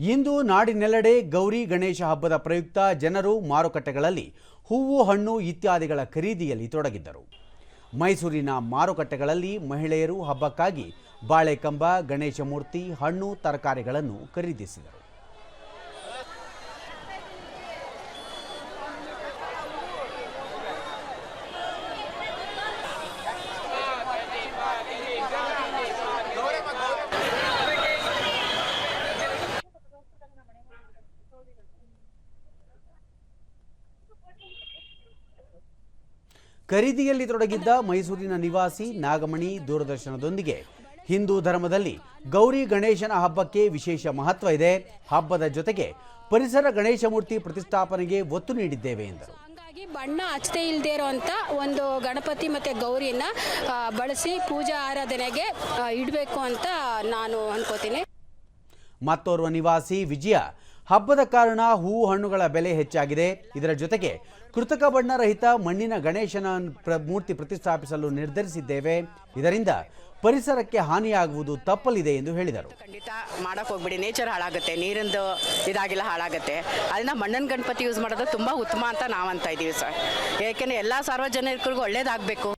ಇಂದು ನಾಡಿನೆಲ್ಲೆಡೆ ಗೌರಿ ಗಣೇಶ ಹಬ್ಬದ ಪ್ರಯುಕ್ತ ಜನರು ಮಾರುಕಟ್ಟೆಗಳಲ್ಲಿ ಹೂವು, ಹಣ್ಣು ಇತ್ಯಾದಿಗಳ ಖರೀದಿಯಲ್ಲಿ ತೊಡಗಿದ್ದರು. ಮೈಸೂರಿನ ಮಾರುಕಟ್ಟೆಗಳಲ್ಲಿ ಮಹಿಳೆಯರು ಹಬ್ಬಕ್ಕಾಗಿ ಬಾಳೆಕಂಬ, ಗಣೇಶ ಮೂರ್ತಿ, ಹಣ್ಣು, ತರಕಾರಿಗಳನ್ನು ಖರೀದಿಸಿದರು. ಖರೀದಿಯಲ್ಲಿ ತೊಡಗಿದ್ದ ಮೈಸೂರಿನ ನಿವಾಸಿ ನಾಗಮಣಿ ದೂರದರ್ಶನದೊಂದಿಗೆ. ಹಿಂದೂ ಧರ್ಮದಲ್ಲಿ ಗೌರಿ ಗಣೇಶನ ಹಬ್ಬಕ್ಕೆ ವಿಶೇಷ ಮಹತ್ವ ಇದೆ. ಹಬ್ಬದ ಜೊತೆಗೆ ಪರಿಸರ ಗಣೇಶ ಮೂರ್ತಿ ಪ್ರತಿಷ್ಠಾಪನೆಗೆ ಒತ್ತು ನೀಡಿದ್ದೇವೆ ಎಂದರು. ಹಂಗಾಗಿ ಬಣ್ಣ ಹಚ್ಚದೇ ಇಲ್ಲದೆ ಇರುವಂಥ ಒಂದು ಗಣಪತಿ ಮತ್ತು ಗೌರಿಯನ್ನ ಬಳಸಿ ಪೂಜಾ ಆರಾಧನೆಗೆ ಇಡಬೇಕು ಅಂತ ನಾನು ಅನ್ಕೋತೀನಿ. ಮತ್ತೋರ್ವ ನಿವಾಸಿ ವಿಜಯ ಹಬ್ಬದ ಕಾರಣ ಹೂವು ಹಣ್ಣುಗಳ ಬೆಲೆ ಹೆಚ್ಚಾಗಿದೆ. ಇದರ ಜೊತೆಗೆ ಕೃತಕ ಬಣ್ಣ ರಹಿತ ಮಣ್ಣಿನ ಗಣೇಶನ ಮೂರ್ತಿ ಪ್ರತಿಷ್ಠಾಪಿಸಲು ನಿರ್ಧರಿಸಿದ್ದೇವೆ. ಇದರಿಂದ ಪರಿಸರಕ್ಕೆ ಹಾನಿಯಾಗುವುದು ತಪ್ಪಲಿದೆ ಎಂದು ಹೇಳಿದರು. ಖಂಡಿತ ಮಾಡಕ್ಕೆ ಹೋಗ್ಬಿಡಿ. ನೇಚರ್ ಹಾಳಾಗುತ್ತೆ. ನೀರಿಂದು ಇದಾಗಿಲ್ಲ, ಹಾಳಾಗುತ್ತೆ. ಅದನ್ನ ಮಣ್ಣಿನ ಗಣಪತಿ ಯೂಸ್ ಮಾಡೋದು ತುಂಬ ಉತ್ತಮ ಅಂತ ನಾವಂತ ಇದ್ದೀವಿ ಸರ್. ಏಕೆಂದರೆ ಎಲ್ಲ ಸಾರ್ವಜನಿಕರಿಗೂ ಒಳ್ಳೇದಾಗಬೇಕು.